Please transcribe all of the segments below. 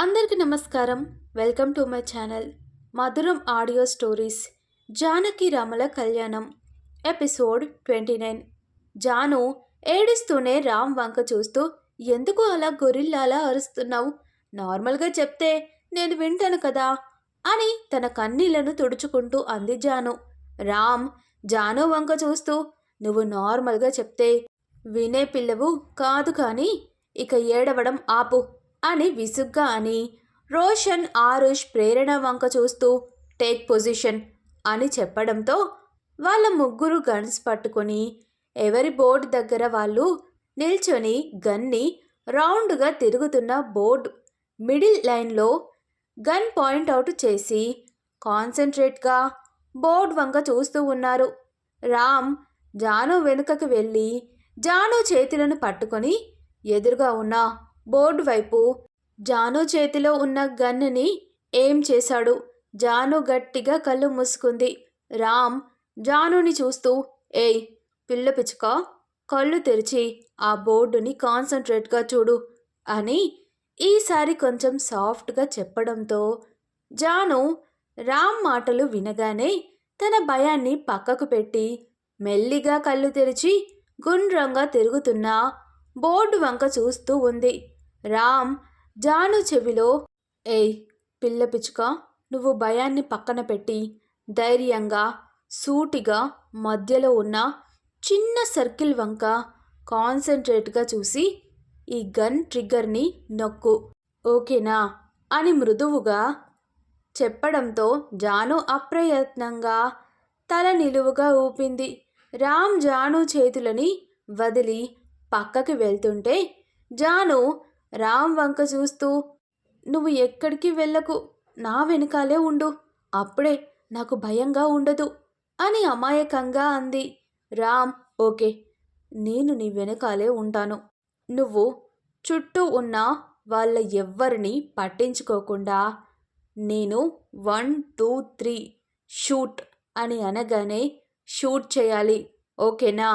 అందరికీ నమస్కారం. Welcome to my channel Madhuram audio stories Janaki రాముల కళ్యాణం ఎపిసోడ్ ట్వంటీ నైన్. జాను ఏడుస్తూనే రామ్ వంక చూస్తూ ఎందుకు అలా గొరిల్లాలా అరుస్తున్నావు? నార్మల్గా చెప్తే నేను వింటాను కదా అని తన కన్నీళ్ళను తుడుచుకుంటూ అంది జాను. రామ్ జాను వంక చూస్తూ నువ్వు నార్మల్గా చెప్తే వినే పిల్లవు కాదు కానీ ఇక ఏడవడం ఆపు. అని విసుగ్గా అని రోషన్ ఆరుష్ ప్రేరణ వంక చూస్తూ టేక్ పొజిషన్ అని చెప్పడంతో వాళ్ళ ముగ్గురు గన్స్ పట్టుకొని ఎవరి బోర్డు దగ్గర వాళ్ళు నిల్చొని గన్ని రౌండ్గా తిరుగుతున్న బోర్డు మిడిల్ లైన్లో గన్ పాయింట్ అవుట్ చేసి కాన్సన్ట్రేట్గా బోర్డ్ వంక చూస్తూ ఉన్నారు. రామ్ జాను వెనుకకు వెళ్ళి జాను చేతులను పట్టుకొని ఎదురుగా ఉన్న బోర్డు వైపు జాను చేతిలో ఉన్న గన్నుని ఏం చేశాడు? జాను గట్టిగా కళ్ళు మూసుకుంది. రామ్ జానుని చూస్తూ ఏయ్ పిల్ల పిచ్చుక కళ్ళు తెరిచి ఆ బోర్డుని కాన్సన్ట్రేట్గా చూడు అని ఈసారి కొంచెం సాఫ్ట్గా చెప్పడంతో జాను రామ్ మాటలు వినగానే తన భయాన్ని పక్కకు పెట్టి మెల్లిగా కళ్ళు తెరిచి గుండ్రంగా తిరుగుతున్న బోర్డు వంక చూస్తూ ఉంది. రామ్ జాను చెవిలో ఏయ్ పిల్ల పిచ్చుక నువ్వు భయాన్ని పక్కన పెట్టి ధైర్యంగా సూటిగా మధ్యలో ఉన్న చిన్న సర్కిల్ వంక కాన్సన్ట్రేట్గా చూసి ఈ గన్ ట్రిగ్గర్ని నొక్కు ఓకేనా? అని మృదువుగా చెప్పడంతో జాను అప్రయత్నంగా తల నిలువుగా ఊపింది. రామ్ జాను చేతులని వదిలి పక్కకి వెళ్తుంటే జాను రామ్ వంక చూస్తూ నువ్వు ఎక్కడికి వెళ్ళకు నా వెనకాలే ఉండు అప్పుడే నాకు భయంగా ఉండదు అని అమాయకంగా అంది. రామ్ ఓకే నేను నీ వెనకాలే ఉంటాను. నువ్వు చుట్టూ ఉన్న వాళ్ళ ఎవ్వరిని పట్టించుకోకుండా నేను వన్ టూ త్రీ షూట్ అని అనగానే షూట్ చేయాలి ఓకేనా?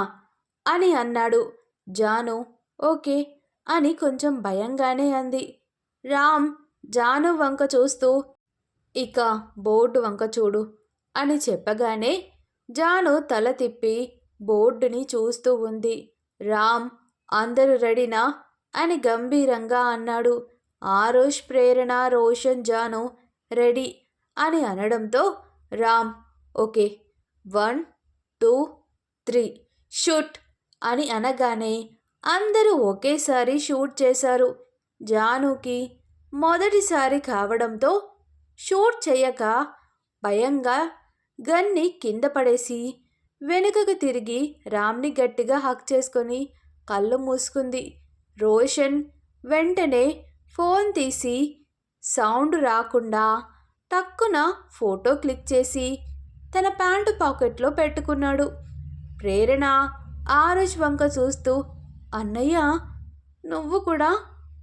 అని అన్నాడు. జాను ఓకే అని కొంచెం భయంగానే అంది. రామ్ జాను వంక చూస్తూ ఇక బోర్డు వంక చూడు అని చెప్పగానే జాను తల తిప్పి బోర్డుని చూస్తూ ఉంది. రామ్ అందరూ రెడీనా అని గంభీరంగా అన్నాడు. ఆరోష్ ప్రేరణ రోషన్ జాను రెడీ అని అనడంతో Ram okay one two three shoot అని అనగానే అందరూ ఒకేసారి షూట్ చేశారు. జానుకి మొదటిసారి కావడంతో షూట్ చేయక భయంగా గన్ని కింద పడేసి వెనుకకు తిరిగి రామ్ని గట్టిగా హక్ చేసుకొని కళ్ళు మూసుకుంది. రోషన్ వెంటనే ఫోన్ తీసి సౌండ్ రాకుండా టక్కున ఫోటో క్లిక్ చేసి తన ప్యాంటు పాకెట్లో పెట్టుకున్నాడు. ప్రేరణ ఆరుష్ వంక చూస్తూ అన్నయ్య నువ్వు కూడా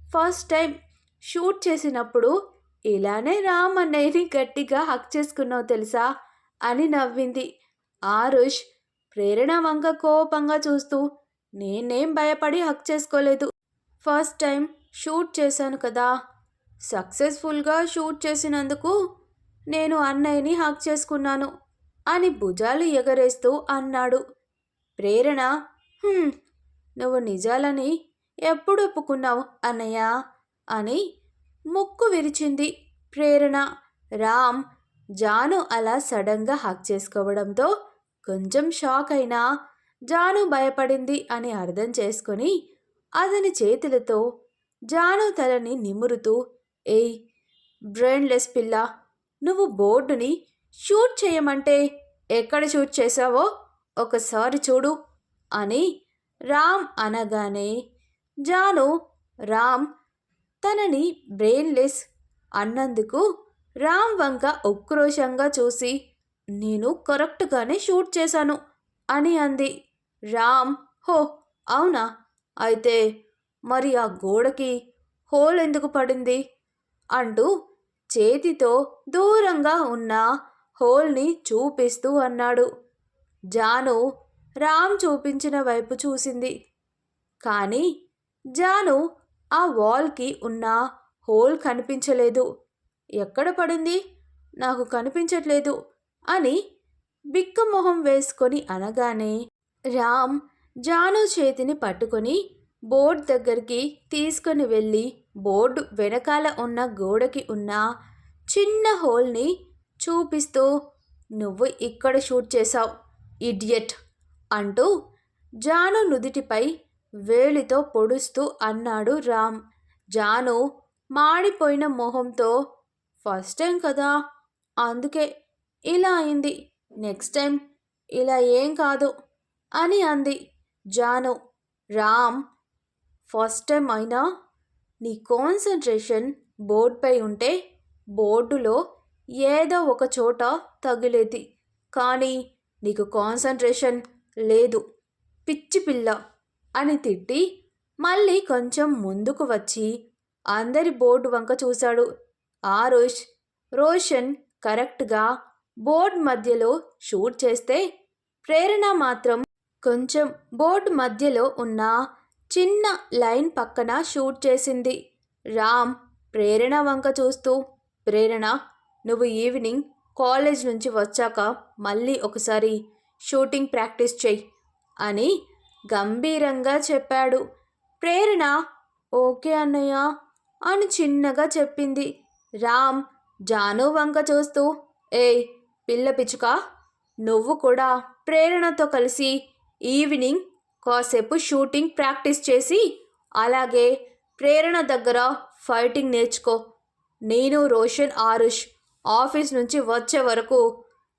ఫస్ట్ టైం షూట్ చేసినప్పుడు ఇలానే రామ్ అన్నయ్యని గట్టిగా హక్ చేసుకున్నావు తెలుసా? అని నవ్వింది. ఆరుష్ ప్రేరణ వంక కోపంగా చూస్తూ నేనేం భయపడి హక్ చేసుకోలేదు. ఫస్ట్ టైం షూట్ చేశాను కదా. సక్సెస్ఫుల్గా షూట్ చేసినందుకు నేను అన్నయ్యని హక్ చేసుకున్నాను అని భుజాలు ఎగరేస్తూ అన్నాడు. ప్రేరణ నువ్వు నిజాలని ఎప్పుడు ఒప్పుకున్నావు అన్నయ్య? అని ముక్కు విరిచింది ప్రేరణ. రామ్ జాను అలా సడన్గా హక్ చేసుకోవడంతో కొంచెం షాక్ అయినా జాను భయపడింది అని అర్థం చేసుకొని అతని చేతులతో జాను తలని నిమురుతూ ఏయ్ బ్రెయిన్లెస్ పిల్ల నువ్వు బోర్డుని షూట్ చేయమంటే ఎక్కడ షూట్ చేశావో ఒకసారి చూడు అని రామ్ అనగానే జాను రామ్ తనని బ్రెయిన్లెస్ అన్నందుకు రామ్ వంక ఉక్రోషంగా చూసి నేను కరెక్ట్గానే షూట్ చేశాను అని అంది. రామ్ హో అవునా? అయితే మరి ఆ గోడకి హోల్ ఎందుకు పడింది? అంటూ చేతితో దూరంగా ఉన్న హోల్ని చూపిస్తూ అన్నాడు. జాను రామ్ చూపించిన వైపు చూసింది. కానీ జాను ఆ వాల్కి ఉన్న హోల్ కనిపించలేదు. ఎక్కడ పడింది? నాకు కనిపించట్లేదు అని బిక్క మొహం వేసుకొని అనగానే రామ్ జాను చేతిని పట్టుకొని బోర్డ్ దగ్గరికి తీసుకొని వెళ్ళి బోర్డు వెనకాల ఉన్న గోడకి ఉన్న చిన్న హోల్ని చూపిస్తూ నువ్వు ఇక్కడ షూట్ చేశావు ఇడియట్! అంటూ జాను నుదిటిపై వేలితో పొడుస్తూ అన్నాడు రామ్. జాను మాడిపోయిన మొహంతో ఫస్ట్ టైం కదా? అందుకే ఇలా అయింది. నెక్స్ట్ టైం ఇలా ఏం కాదు అని అంది జాను. రామ్ ఫస్ట్ టైం అయినా నీ కాన్సన్ట్రేషన్ బోర్డుపై ఉంటే బోర్డులో ఏదో ఒక చోట తగిలేది. కానీ నీకు కాన్సన్ట్రేషన్ లేదు పిచ్చి పిల్ల అని తిట్టి మళ్ళీ కొంచెం ముందుకు వచ్చి అందరి బోర్డు వంక చూశాడు. ఆరుష్ రోషన్ కరెక్ట్గా బోర్డ్ మధ్యలో షూట్ చేస్తే ప్రేరణ మాత్రం కొంచెం బోర్డు మధ్యలో ఉన్న చిన్న లైన్ పక్కన షూట్ చేసింది. రామ్ ప్రేరణ వంక చూస్తూ ప్రేరణ నువ్వు ఈవినింగ్ కాలేజ్ నుంచి వచ్చాక మళ్ళీ ఒకసారి షూటింగ్ ప్రాక్టీస్ చెయ్యి అని గంభీరంగా చెప్పాడు. ప్రేరణ ఓకే అన్నయ్య అని చిన్నగా చెప్పింది. రామ్ జాను వంక చూస్తూ ఏయ్ పిల్ల పిచ్చుక నువ్వు కూడా ప్రేరణతో కలిసి ఈవినింగ్ కాసేపు షూటింగ్ ప్రాక్టీస్ చేసి అలాగే ప్రేరణ దగ్గర ఫైటింగ్ నేర్చుకో. నేను రోషన్ ఆరుష్ ఆఫీస్ నుంచి వచ్చే వరకు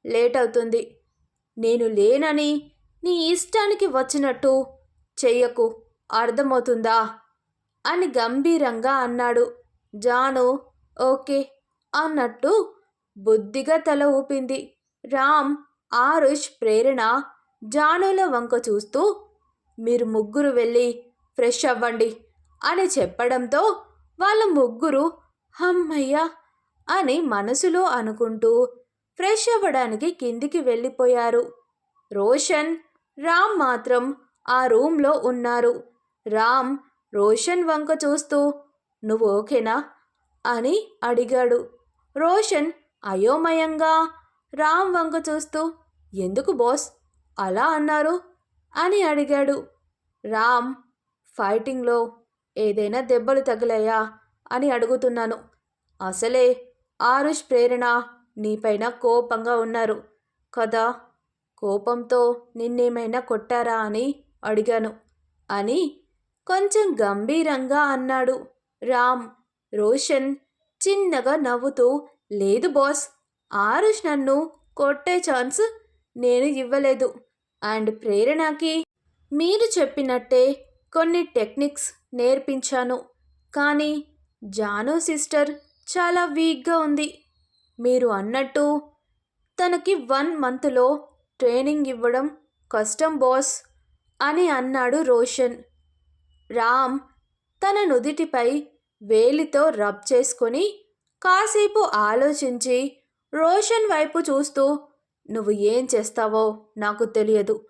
లేట్ అవుతుంది. నేను లేనని నీ ఇష్టానికి వచ్చినట్టు చెయ్యకు అర్థమవుతుందా? అని గంభీరంగా అన్నాడు. జాను ఓకే అన్నట్టు బుద్ధిగా తల ఊపింది. రామ్ ఆరుష్ ప్రేరణ జానుల వంక చూస్తూ మీరు ముగ్గురు వెళ్ళి ఫ్రెష్ అవ్వండి అని చెప్పడంతో వాళ్ళ ముగ్గురు హమ్మయ్య అని మనసులో అనుకుంటూ ఫ్రెష్ అవ్వడానికి కిందికి వెళ్ళిపోయారు. రోషన్ రామ్ మాత్రం ఆ రూమ్లో ఉన్నారు. రామ్ రోషన్ వంక చూస్తూ నువ్వు ఓకేనా? అని అడిగాడు. రోషన్ అయోమయంగా రామ్ వంక చూస్తూ ఎందుకు బాస్? అలా అన్నారు? అని అడిగాడు. రామ్ ఫైటింగ్లో ఏదైనా దెబ్బలు తగిలాయా? అని అడుగుతున్నాను. అసలే ఆరుష్ ప్రేరణ నీపైన కోపంగా ఉన్నారు. కదా? కోపంతో నిన్నేమైనా కొట్టారా అని అడిగాను. అని కొంచెం గంభీరంగా అన్నాడు. రామ్ రోషన్ చిన్నగా నవ్వుతూ లేదు బాస్ ఆరుష్ నన్ను కొట్టే ఛాన్స్ నేను ఇవ్వలేదు. అండ్ ప్రేరణకి మీరు చెప్పినట్టే కొన్ని టెక్నిక్స్ నేర్పించాను. కానీ జాను సిస్టర్ చాలా వీక్గా ఉంది. మీరు అన్నట్టు తనకి వన్ మంత్లో ట్రైనింగ్ ఇవ్వడం కష్టం బాస్ అని అన్నాడు రోషన్. రామ్ తన నుదిటిపై వేలితో రబ్ చేసుకొని కాసేపు ఆలోచించి రోషన్ వైపు చూస్తూ నువ్వు ఏం చేస్తావో నాకు తెలియదు.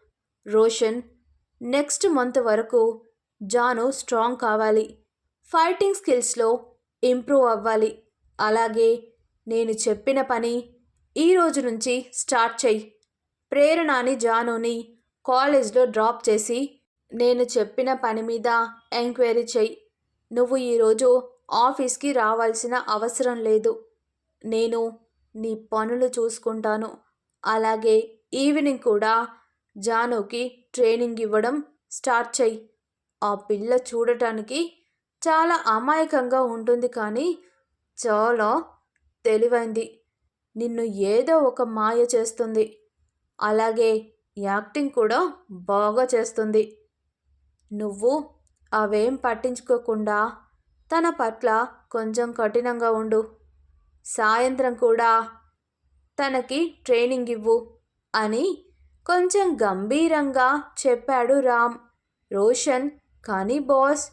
రోషన్ నెక్స్ట్ మంత్ వరకు జాను స్ట్రాంగ్ కావాలి. ఫైటింగ్ స్కిల్స్లో ఇంప్రూవ్ అవ్వాలి. అలాగే నేను చెప్పిన పని ఈ రోజు నుంచి స్టార్ట్ చెయ్యి. ప్రేరణని జానుని కాలేజ్లో డ్రాప్ చేసి నేను చెప్పిన పని మీద ఎంక్వైరీ చెయ్యి. నువ్వు ఈరోజు ఆఫీస్కి రావాల్సిన అవసరం లేదు. నేను నీ పనులు చూసుకుంటాను. అలాగే ఈవినింగ్ కూడా జానుకి ట్రైనింగ్ ఇవ్వడం స్టార్ట్ చెయ్యి. ఆ పిల్ల చూడటానికి చాలా అమాయకంగా ఉంటుంది కానీ చాలా తెలివైంది. నిన్ను ఏదో ఒక మాయ చేస్తుంది. అలాగే యాక్టింగ్ కూడా బాగా చేస్తుంది. నువ్వు అవేం పట్టించుకోకుండా తన పట్ల కొంచెం కఠినంగా ఉండు. సాయంత్రం కూడా తనకి ట్రైనింగ్ ఇవ్వు అని కొంచెం గంభీరంగా చెప్పాడు రామ్. రోషన్ కానీ బాస్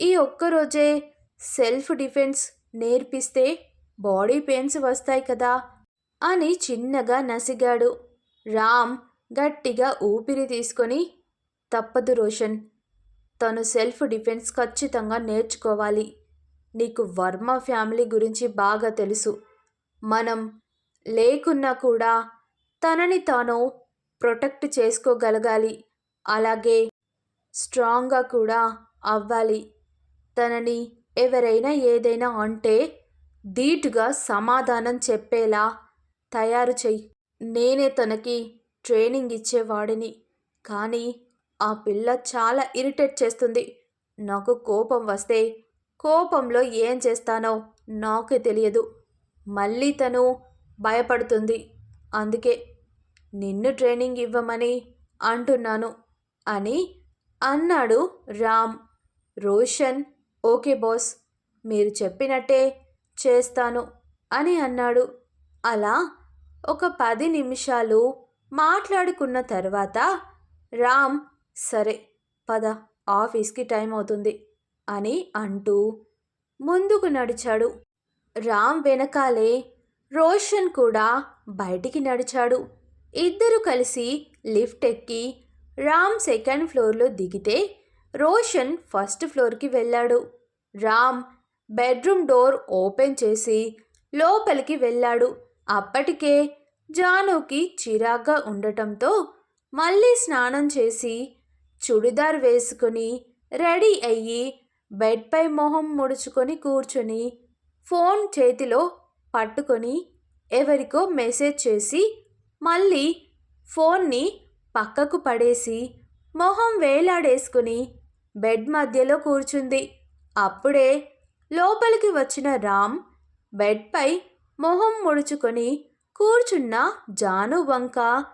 ఈ ఒక్కరోజే సెల్ఫ్ డిఫెన్స్ నేర్పిస్తే బాడీ పెయిన్స్ వస్తాయి కదా అని చిన్నగా నసిగాడు. రామ్ గట్టిగా ఊపిరి తీసుకొని తప్పదు రోషన్ తను సెల్ఫ్ డిఫెన్స్ ఖచ్చితంగా నేర్చుకోవాలి. నీకు వర్మ ఫ్యామిలీ గురించి బాగా తెలుసు. మనం లేకున్నా కూడా తనని తాను ప్రొటెక్ట్ చేసుకోగలగాలి. అలాగే స్ట్రాంగ్గా కూడా అవ్వాలి. తనని ఎవరైనా ఏదైనా అంటే ధీటుగా సమాధానం చెప్పేలా తయారు చెయ్యి. నేనే తనకి ట్రైనింగ్ ఇచ్చేవాడిని. కానీ ఆ పిల్ల చాలా ఇరిటేట్ చేస్తుంది. నాకు కోపం వస్తే కోపంలో ఏం చేస్తానో నాకే తెలియదు. మళ్ళీ తను భయపడుతుంది. అందుకే నిన్ను ట్రైనింగ్ ఇవ్వమని అంటున్నాను అని అన్నాడు రామ్. రోషన్ ఓకే బాస్ మీరు చెప్పినట్టే చేస్తాను అని అన్నాడు. అలా ఒక పది నిమిషాలు మాట్లాడుకున్న తర్వాత రామ్ సరే పద ఆఫీస్కి టైం అవుతుంది అని అంటూ ముందుకు నడిచాడు. రామ్ వెనకాలే రోషన్ కూడా బయటికి నడిచాడు. ఇద్దరు కలిసి లిఫ్ట్ ఎక్కి రామ్ సెకండ్ ఫ్లోర్లో దిగితే రోషన్ ఫస్ట్ ఫ్లోర్కి వెళ్ళాడు. రామ్ బెడ్రూమ్ డోర్ ఓపెన్ చేసి లోపలికి వెళ్ళాడు. అప్పటికే జానుకి చిరాగ్గా ఉండటంతో మళ్ళీ స్నానం చేసి చుడిదార్ వేసుకుని రెడీ అయ్యి బెడ్పై మొహం ముడుచుకొని కూర్చొని ఫోన్ చేతిలో పట్టుకొని ఎవరికో మెసేజ్ చేసి మళ్ళీ ఫోన్ని పక్కకు పడేసి మొహం వేలాడేసుకుని బెడ్ మధ్యలో కూర్చుంది. అప్పుడే లోపలికి వచ్చిన రామ్ బెడ్పై మొహం ముడుచుకొని కూర్చున్న జాను వంక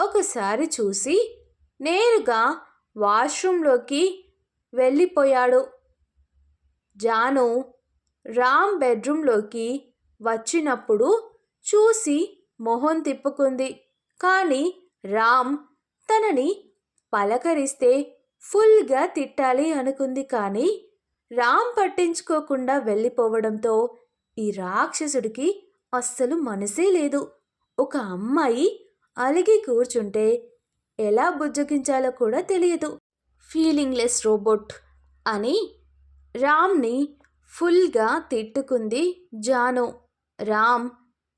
ఒకసారి చూసి నేరుగా వాష్రూంలోకి వెళ్ళిపోయాడు. జాను రామ్ బెడ్రూమ్లోకి వచ్చినప్పుడు చూసి మొహం తిప్పుకుంది. కానీ రామ్ తనని పలకరిస్తే ఫుల్గా తిట్టాలి అనుకుంది. కానీ రామ్ పట్టించుకోకుండా వెళ్ళిపోవడంతో ఈ రాక్షసుడికి అస్సలు మనసే లేదు. ఒక అమ్మాయి అలిగి కూర్చుంటే ఎలా బుజ్జగించాలో కూడా తెలియదు. ఫీలింగ్లెస్ రోబోట్ అని రామ్ని ఫుల్గా తిట్టుకుంది జాను. రామ్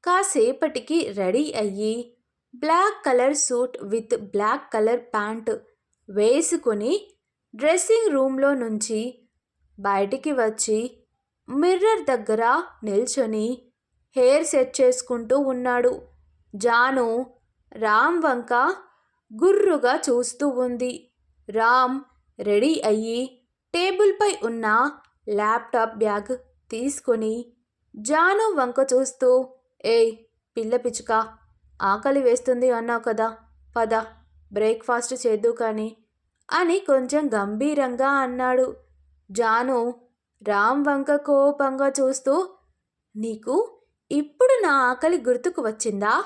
కాసేపటికి రెడీ అయ్యి black colour suit with black colour pant వేసుకుని డ్రెస్సింగ్ రూమ్లో నుంచి బయటికి వచ్చి మిర్రర్ దగ్గర నిల్చొని హెయిర్ సెట్ చేసుకుంటూ ఉన్నాడు. జాను రామ్ వంక గుర్రుగా చూస్తూ ఉంది. రామ్ రెడీ అయ్యి టేబుల్పై ఉన్న ల్యాప్టాప్ బ్యాగ్ తీసుకొని జాను వంక చూస్తూ ఏయ్ పిల్ల పిచ్చుక ఆకలి వేస్తుంది అన్నావు కదా పద బ్రేక్ఫాస్ట్ చేద్దు కానీ అని కొంచెం గంభీరంగా అన్నాడు. జాను రామ్ వంక కోపంగా చూస్తూ నీకు ఇప్పుడు నా ఆకలి గుర్తుకు వచ్చిందా?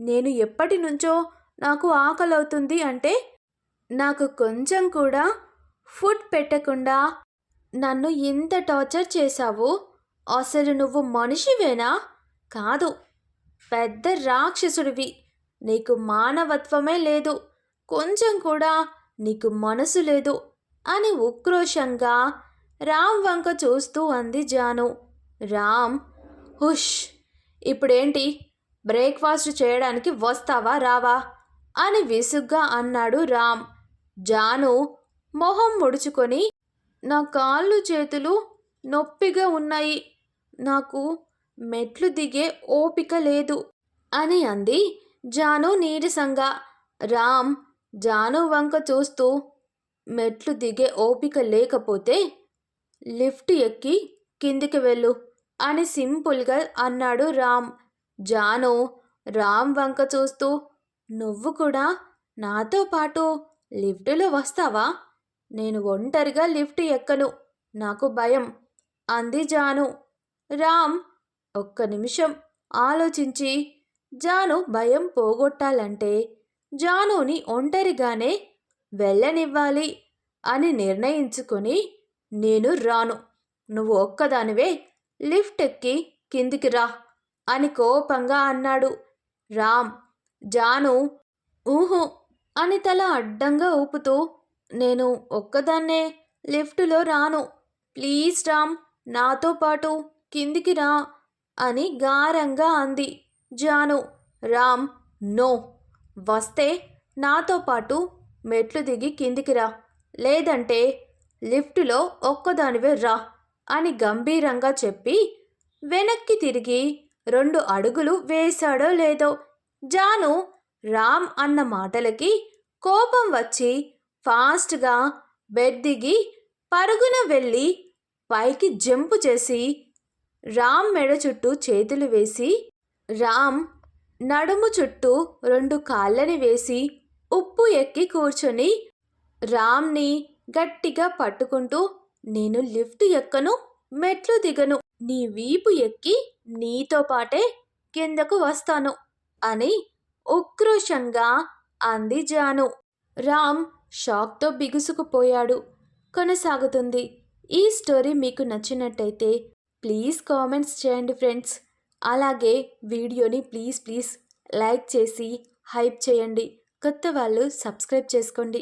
నేను ఎప్పటి నుంచో నాకు ఆకలి అవుతుంది అంటే నాకు కొంచెం కూడా ఫుడ్ పెట్టకుండా నన్ను ఇంత టార్చర్ చేశావు. అసలు నువ్వు మనిషివేనా? కాదు పెద్ద రాక్షసుడివి. నీకు మానవత్వమే లేదు. కొంచెం కూడా నీకు మనసు లేదు. అని ఉక్రోషంగా రామ్ వంక చూస్తూ అంది జాను. రామ్ హుష్ ఇప్పుడేంటి? బ్రేక్ఫాస్ట్ చేయడానికి వస్తావా రావా? అని విసుగ్గా అన్నాడు రామ్. జాను మొహం ముడుచుకొని నా కాళ్ళు చేతులు నొప్పిగా ఉన్నాయి. నాకు మెట్లు దిగే ఓపిక లేదు అని అంది జాను నీరసంగా. రామ్ జాను వంక చూస్తూ మెట్లు దిగే ఓపిక లేకపోతే లిఫ్ట్ ఎక్కి కిందికి వెళ్ళు అని సింపుల్గా అన్నాడు రామ్. జాను రామ్ వంక చూస్తూ నువ్వు కూడా నాతో పాటు లిఫ్టులో వస్తావా? నేను ఒంటరిగా లిఫ్ట్ ఎక్కను నాకు భయం అంది జాను. రామ్ ఒక్క నిమిషం ఆలోచించి జాను భయం పోగొట్టాలంటే జానుని ఒంటరిగానే వెళ్ళనివ్వాలి అని నిర్ణయించుకుని నేను రాను. నువ్వు ఒక్కదానివే లిఫ్ట్ ఎక్కి కిందికి రా అని కోపంగా అన్నాడు. రామ్ జాను ఊహు అని తల అడ్డంగా ఊపుతూ నేను ఒక్కదాన్నే లిఫ్టులో రాను. ప్లీజ్ రామ్ నాతో పాటు కిందికి రా అని గారంగా అంది. జాను రామ్ నో వస్తే నాతో పాటు మెట్లు దిగి కిందికి రా. లేదంటే లిఫ్టులో ఒక్కదానివే రా అని గంభీరంగా చెప్పి వెనక్కి తిరిగి రెండు అడుగులు వేశాడో లేదో జాను రామ్ అన్న మాటలకి కోపం వచ్చి ఫాస్ట్గా బెడ్ దిగి పరుగున వెళ్ళి పైకి జంపు చేసి రామ్ మెడ చుట్టూ చేతులు వేసి రామ్ నడుము చుట్టూ రెండు కాళ్ళని వేసి ఉప్పు ఎక్కి కూర్చొని రామ్ని గట్టిగా పట్టుకుంటూ నేను లిఫ్ట్ ఎక్కను మెట్లు దిగను నీ వీపు ఎక్కి నీతో పాటే కిందకు వస్తాను అని ఉక్రోషంగా అంది జాను. రామ్ షాక్తో బిగుసుకుపోయాడు. కొనసాగుతుంది. ఈ స్టోరీ మీకు నచ్చినట్టయితే ప్లీజ్ కామెంట్స్ చేయండి ఫ్రెండ్స్. అలాగే వీడియోని ప్లీజ్ ప్లీజ్ లైక్ చేసి హైప్ చేయండి. కొత్త వాళ్ళు సబ్స్క్రైబ్ చేసుకోండి.